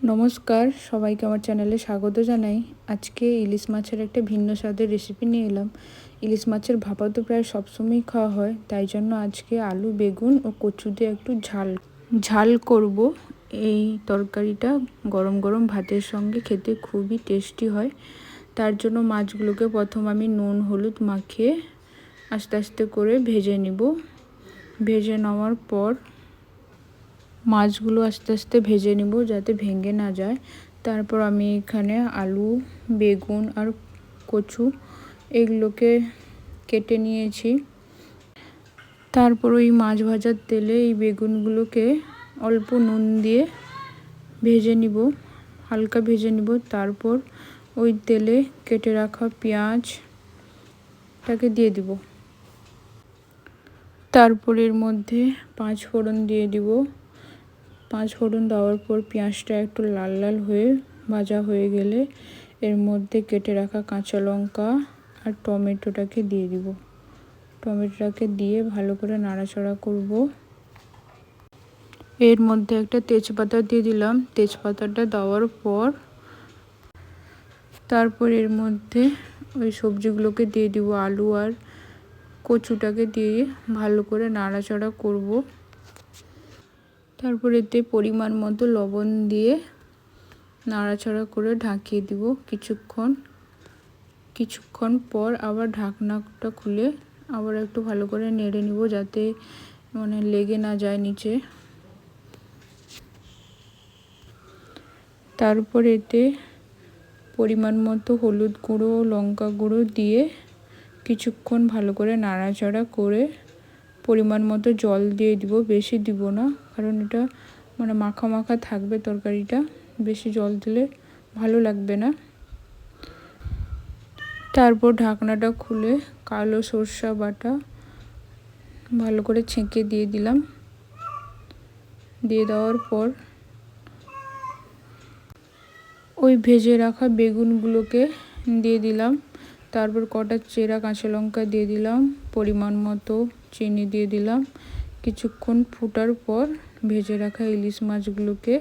নমস্কার, সবাইকে আমার চ্যানেলে স্বাগত জানাই। আজকে ইলিশ মাছের একটা ভিন্ন স্বাদের রেসিপি নিয়ে এলাম। ইলিশ মাছের ভাপা তো প্রায় সবসময়ই খাওয়া হয়, তাই জন্য আজকে আলু, বেগুন ও কচু দিয়ে একটু ঝাল ঝাল করব। এই তরকারিটা গরম গরম ভাতের সঙ্গে খেতে খুবই টেস্টি হয়। তার জন্য মাছগুলোকে প্রথম আমি নুন, হলুদ মাখিয়ে আস্তে আস্তে করে ভেজে নিব। ভেজে নেওয়ার পর মাছগুলো আস্তে আস্তে ভেজে নিব যাতে ভেঙে না যায়। তারপর আমি এখানে আলু, বেগুন আর কচু এগুলোকে কেটে নিয়েছি। তারপর ওই মাছ ভাজার তেলে এই বেগুনগুলোকে অল্প নুন দিয়ে ভেজে নিব, হালকা ভেজে নিব। তারপর ওই তেলে কেটে রাখা পেঁয়াজটাকে দিয়ে দিব। তারপর এর মধ্যে পাঁচ ফোড়ন দিয়ে দিব। পাঁচ ফোড়ন দেওয়ার পর পেঁয়াজটা একটু লাল লাল হয়ে ভাজা হয়ে গেলে এর মধ্যে কেটে রাখা কাঁচা লঙ্কা আর টমেটোটাকে দিয়ে দিব। টমেটোটাকে দিয়ে ভালো করে নাড়াচাড়া করব। এর মধ্যে একটা তেজপাতা দিয়ে দিলাম। তেজপাতাটা দেওয়ার পর তারপর এর মধ্যে ওই সবজিগুলোকে দিয়ে দিব, আলু আর কচুটাকে দিয়ে ভালো করে নাড়াচাড়া করব। তারপর এতে পরিমাণ মতো লবণ দিয়ে নাড়াচাড়া করে ঢাকিয়ে দিব কিছুক্ষণ। কিছুক্ষণ পর আবার ঢাকনাটা খুলে আবার একটু ভালো করে নেড়ে নিব যাতে মানে লেগে না যায় নিচে। তারপর এতে পরিমাণ মতো হলুদ গুঁড়ো, লঙ্কা গুঁড়ো দিয়ে কিছুক্ষণ ভালো করে নাড়াচাড়া করে পরিমাণ মতো জল দিয়ে দিব, বেশি দিব না, কারণ এটা মানে মাখা মাখা থাকবে তরকারিটা, বেশি জল দিলে ভালো লাগবে না। তারপর ঢাকনাটা খুলে কালো সর্ষা বাটা ভালো করে ছেঁকে দিয়ে দিলাম। দিয়ে দেওয়ার পর ওই ভেজে রাখা বেগুনগুলোকে দিয়ে দিলাম। তারপর কটা চেরা কাঁচা লঙ্কা দিয়ে দিলাম, পরিমাণ মতো চিনি দিয়ে দিলাম। কিছুক্ষণ ফুটার পর ভেজে রাখা ইলিশ মাছগুলোকে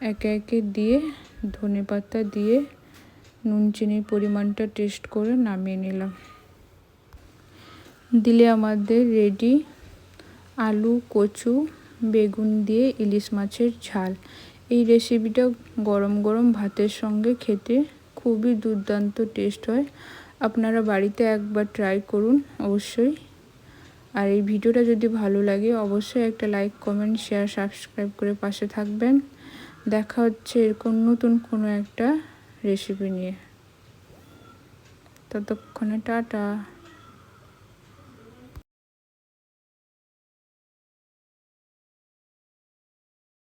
একে একে দিয়ে ধনে পাতা দিয়ে নুন, চিনির পরিমাণটা টেস্ট করে নামিয়ে নিলাম। দিলে আমাদের রেডি আলু, কচু, বেগুন দিয়ে ইলিশ মাছের ঝাল। এই রেসিপিটা গরম গরম ভাতের সঙ্গে খেতে খুবই দুর্দান্ত টেস্ট হয়। আপনারা বাড়িতে একবার ট্রাই করুন, অবশ্যই। আর এই ভিডিওটা যদি ভালো লাগে, অবশ্যই একটা লাইক, কমেন্ট শেয়ার সাবস্ক্রাইব করে পাশে থাকবেন। দেখা হচ্ছে এরকম নতুন কোনো একটা রেসিপি নিয়ে। ততক্ষণে টাটা।